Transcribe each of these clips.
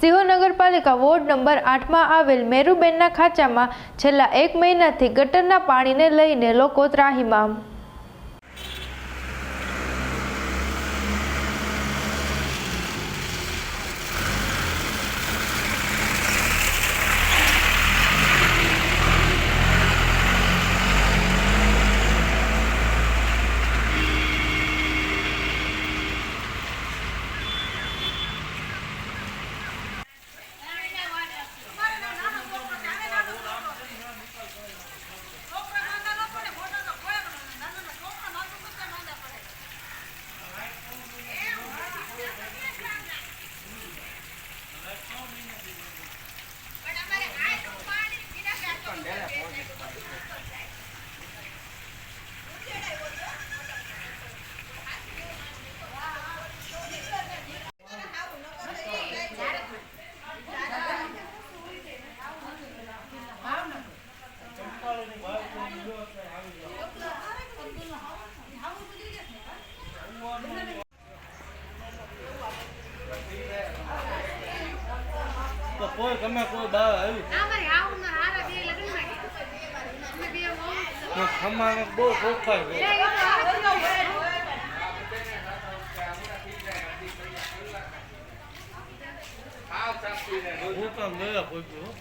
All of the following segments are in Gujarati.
સિંહો નગરપાલિકા વોર્ડ નંબર આઠમાં આવેલ મેરુબેનના ખાંચામાં છેલ્લા એક મહિનાથી ગટરના પાણીને લઈને લોકો ત્રાહિમામ. કોઈ ગમે કોઈ બહાર આવ્યું અમારે આવું ને હારા બે તો ખમાને બહુ ચોખ્ખાઈ બે ગઈ ઈ તો આવે જ નહીં. હું તો મેળા પહોંચ્યો હો.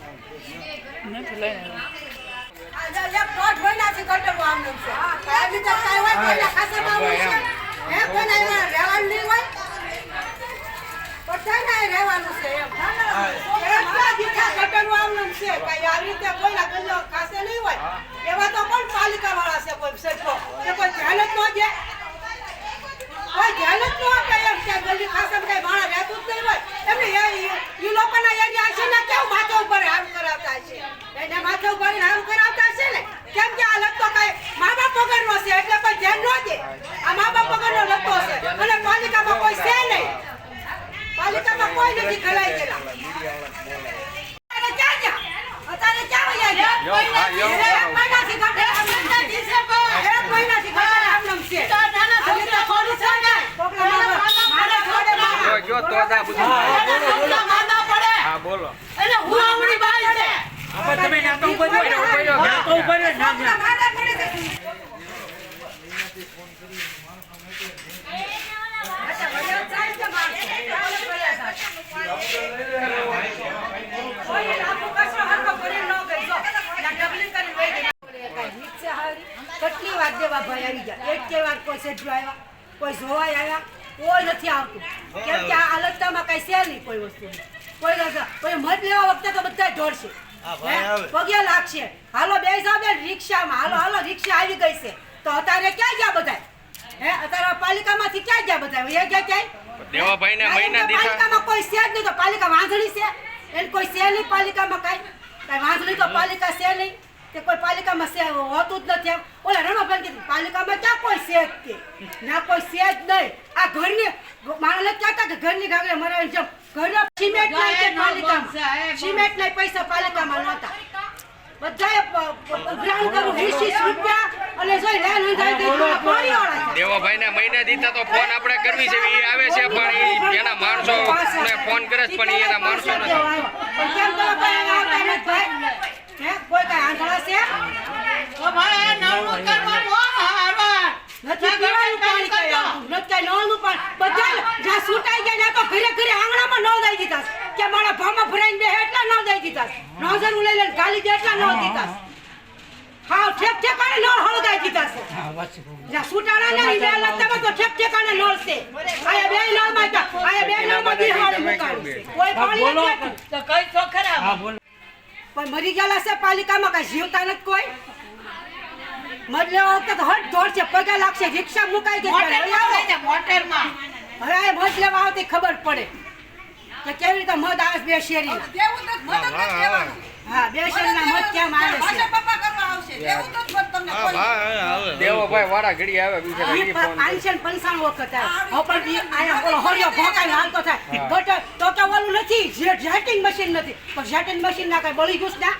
એવા તો પણ પાલિકા વાળા છે કોઈ કે કોઈ ધ્યાન કોઈ ધ્યાન જ ન આપે એમ કે ગલી ખાસમ કઈ માણસ રહેતું જ નહીં હોય. એમને એ લોકોના એરિયા છે ને કેવું માથા ઉપર હામ કરાવતા છે? એને માથા ઉપર હામ કરાવતા છે ને? કેમ કે આ લગતો કઈ મા બાપ વગરનો છે, એટલે કોઈ ધ્યાન ન દે આ મા બાપ વગરનો લગતો છે અને પાલિકામાં કોઈ છે નહીં પાલિકામાં કોઈ નથી ખલાઈ ગયેલા અત્યારે ક્યાં ગયા? અત્યારે ક્યાં વયા ગયા? એક મહિનાથી ઘટે આમ નથી. એક મહિનાથી ઘટે આમ નામ છે. આવી તો ખોટું છે ને. કોકના મારા- મારા જોડે મારા. જો તો દા બધું કોકના માંદા પડે. હા બોલો એટલે હુવાવડી બાઈ છે. તમે ના તો ઉપર રહ્યો ના તો ઉપર રહ્યો કોકના માંદા પડે છે. અચ્છા, વયા જાય છે માણસો. વયા જાય. કોઈ લાખો કચરો હરખો ભરીને ન ગઈ. જો, ત્યાં ડબલી કરીને વહી ગઈ. નીચે હારી. કેટલી વાર દેવા ભાઈ આવી ગયા એક કે વાર કોઈ સેજુ આવ્યા કોઈ જોવાય આવ્યા કોઈ નથી આવતું કેમ કે આ અલગતામાં કઈ છે નહીં કોઈ વસ્તુ કોઈ. કોઈ મત લેવા વખતે તો બધા ઢોળશે હા, હે? આવે. પગે લાગશે હાલો બે બેન રિક્ષામાં. હાલો હાલો રિક્ષા આવી ગઈ છે. તો અત્યારે ક્યાં ગયા બધા હે અત્યારે પાલિકામાંથી ક્યાં ગયા બધા એ ગયા ક્યાંય? દેવાભાઈ ને મહિના દીધા. પાલિકામાં કોઈ છે જ નહીં તો પાલિકા વાંધણી છે? એને કોઈ છે નહીં પાલિકામાં કાઈ? કાઈ વાંધણી તો પાલિકા છે નહીં? કે કોઈ પાલિકામાં છે હોતું જ નથી એમ. ઓલા રમાભાઈ કીધું પાલિકામાં ક્યાં કોઈ છે જ કે? ના કોઈ છે જ નહીં. આ ઘરની માણસ ક્યાં હતા કે ઘરની ગાગરે મરાવી જમ ઘરનો સિમેન્ટ નહીં પાલિકામાં. સિમેન્ટ નહીં પૈસા પાલિકામાં નહોતા. ઉઘરાણ કરું વીસ વીસ રૂપિયા અને જોઈ લેન અંધારી દઈ પાણી વાળા છે દેવાભાઈને મહિના દીધા તો ફોન આપણે કરવી છે એ આવે છે પણ એના માણસો ને ફોન કરે છે પણ એના માણસો નથી પણ કેમ તમે કોઈ આવતા નથી ભાઈ? હે? કોઈ કાંઈ આંધળા છે? નથી પીવાનું પાણી કાંઈ આવતું. નથી નળનું પાણી. બધા જ્યાં સુટાઈ ગયા ત્યાં તો ઘરે ઘરે આંગણામાં ન દઈ દીધા. કે મારા ભામાં ભરાઈને બેસે એટલા ન દઈ દીધા નોઝર લઈ લઈને ગાલી દે એટલા ન દીધા હાવ ઠેક ઠેકાણે લોળ હળગાઈ દીધા છે. જ્યાં સુટાણા ને ઈ બે લગતામાં તો ઠેક ઠેકાણે લોળ છે. આયા બે નળમાં હતા. આયા બે નળમાં બિહાડી મુકાણી છે. કોઈ પાણી નથી આપતું. પણ મરી ગયેલા છે પાલિકામાં કઈ જીવતા નથી કોઈ મરલે લેવા વખતે તો હટ દોડ છે પગે લાગશે રિક્ષા મુકાઈ ગઈ મોટર હવે આવો. હવે આ મત લેવા આવતી ખબર પડે કે કેવી રીતે મત આવે બે શેરી હા બે શેરીના મત કેમ આવે છે? ઘડી આવે ફોન પાંચસો ને પંચાણું વખત આવે. હવે પણ આયા હરિયો હાલતો થાય. તો તો ઓલું નથી જેટિંગ મશીન નથી. પણ જેટિંગ મશીન ના કઈ બળી ગયું છે ના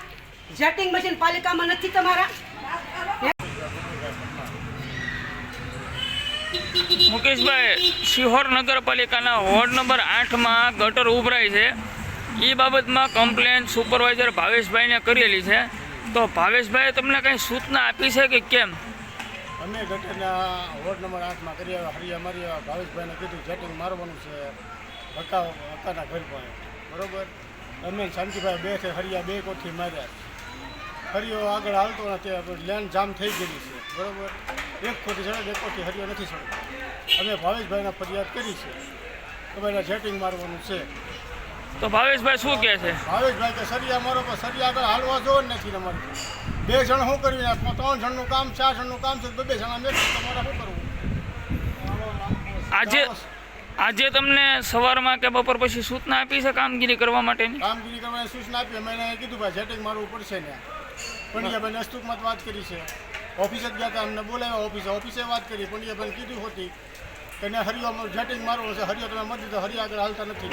જેટિંગ મશીન પાલિકામાં નથી તમારા? મુકેશભાઈ, શિહોર નગરપાલિકાના વોર્ડ નંબર આઠમાં ગટર ઉભરાય છે. એ બાબતમાં કમ્પ્લેન સુપરવાઇઝર ભાવેશભાઈને કરેલી છે. તો ભાવેશભાઈએ તમને કંઈ સૂચના આપી છે કે કેમ? અમે ગટરના વોર્ડ નંબર આઠમાં કરી આવ્યા હરિયા મારી આવ્યા ભાવેશભાઈને કીધું, જેટિંગ મારવાનું છે હકા હકાના ઘર પણ બરોબર? અમે શાંતિભાઈ બે છે હરિયા બે કોઠી માર્યા. હરિયો આગળ હાલતો નથી લેન્ડ જામ થઈ ગયેલી છે. બરોબર? એક ખોટી જણા બે કોઠી હરિયો નથી ચડતો અમે ભાવેશભાઈને ફરિયાદ કરી છે. તમારે જેટિંગ મારવાનું છે. તો ભાવેશભાઈ શું કહે છે? ભાવેશભાઈ કે સરિયા મારો પણ સરિયા આગળ હાલવા જોવો જ નથી તમારે બે જણ શું કરવી ત્રણ જણનું કામ ચાર જણનું કામ છે બે જણા મેં તમારે શું કરવું? આજે આજે તમને સવારમાં કે બપોર પછી સૂચના આપી છે કામગીરી કરવા માટેની? કામગીરી કરવાની સૂચના આપી. એને કીધું ભાઈ સેટિંગ મારવું પડશે ને. પંડ્યાભાઈ અસ્તુકમાં વાત કરી છે. ઓફિસે જ ગયા હતા અમને બોલાવ્યા ઓફિસે. ઓફિસે વાત કરી પંડ્યાભાઈ કીધું હોતી કે ને હરિયો જેટિંગ મારવું છે. હરિયો તમે મત દીધો હરિયા આગળ હાલતા નથી.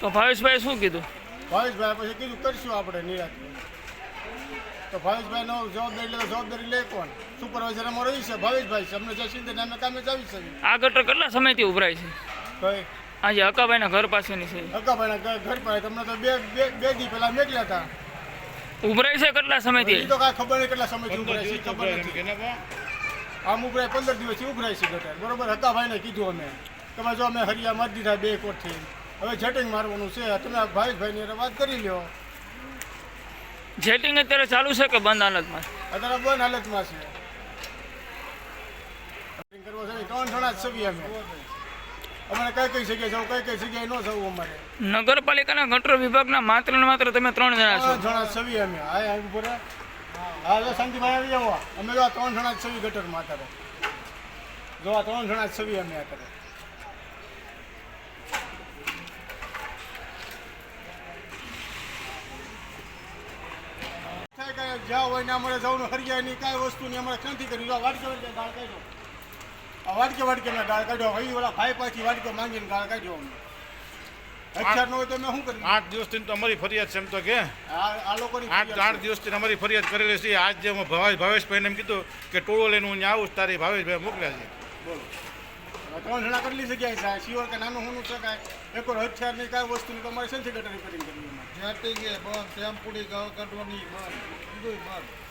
તો ભાવેશભાઈએ શું કીધું? ભાવેશભાઈ પછી કીધું કરીશું આપણે નિરાત. તો ભાવેશભાઈ નો જવાબદારી લે જવાબદારી લે કોણ? સુપરવાઇઝર અમારો એ છે. ભાવેશભાઈ છે. અમને જે સિંધે અમે કામે જ આવી શકીએ આ ગટર કેટલા સમયથી ઉભરાય છે? કઈ? આજે હકાભાઈના ઘર પાસેની છે. હકાભાઈના ઘર પાસે. તમને તો બે બે બે દી પહેલાં મેકલ્યા હતા. ઉભરાય છે કેટલા સમયથી? તો કાંઈ ખબર નહીં કેટલા સમયથી ઉભરાય છે ખબર નથી. આમ ઉભરાય પંદર દિવસથી ઉભરાય છે ગટર. બરોબર હકાભાઈને કીધું અમે. તમે જો અમે હરિયા મારી દીધા બે કોટથી હવે જેટિંગ મારવાનું છે. તમે ભાવેશભાઈની ને વાત કરી લ્યો. જેટિંગ અત્યારે ચાલુ છે કે બંધ હાલતમાં? અત્યારે બંધ હાલતમાં છે. કરવો છે ત્રણ જણા જ છવી અમે. અમારે કઈ કઈ જગ્યાએ જવું કઈ કઈ જગ્યાએ ન જવું અમારે. નગરપાલિકાના ગટર વિભાગના માત્ર ને માત્ર તમે ત્રણ જણા છો. જણા છવી અમે. હા આવી ઉપર હા જો શાંતિભાઈ આવી જાવ અમે જો ત્રણ જણા જ ગટરમાં કરે જો આ ત્રણ જણા છવી અમે આ કરે જ્યાં હોય ને અમારે જવાનું કઈ કાંઈ નહીં અમારે ક્યાંથી કરી? જો વાટકે વાટકે ગાળ વાટકે વાટકે મેં ગાળ કાઢ્યો. ભાઈ ઓલા ભાઈ પાછી વાટકે માંગીને ગાળ કાઢ્યો અમને. હથિયાર ન હોય તો મેં શું કરી આઠ દિવસથી તો અમારી ફરિયાદ છે એમ તો કે. આ આ લોકોની આઠ આઠ દિવસથી અમારી ફરિયાદ કરેલી છે. આજ જે હું ભાવેશ ભાવેશભાઈને એમ કીધું કે ટોળો લઈને હું ત્યાં આવું તારી ભાવેશભાઈ મોકલ્યા છે. બોલો. ત્રણ જણા કેટલી જગ્યાએ છે. શિવર કે નાનું હોનું છે કાંઈ? એક હથિયારની કાંઈ વસ્તુની તમારે શેનથી ગટર રિપેરિંગ કરવી? જ્યાં તે બંધ શેમ્પુડી કાઢવાની બંધ બધું બંધ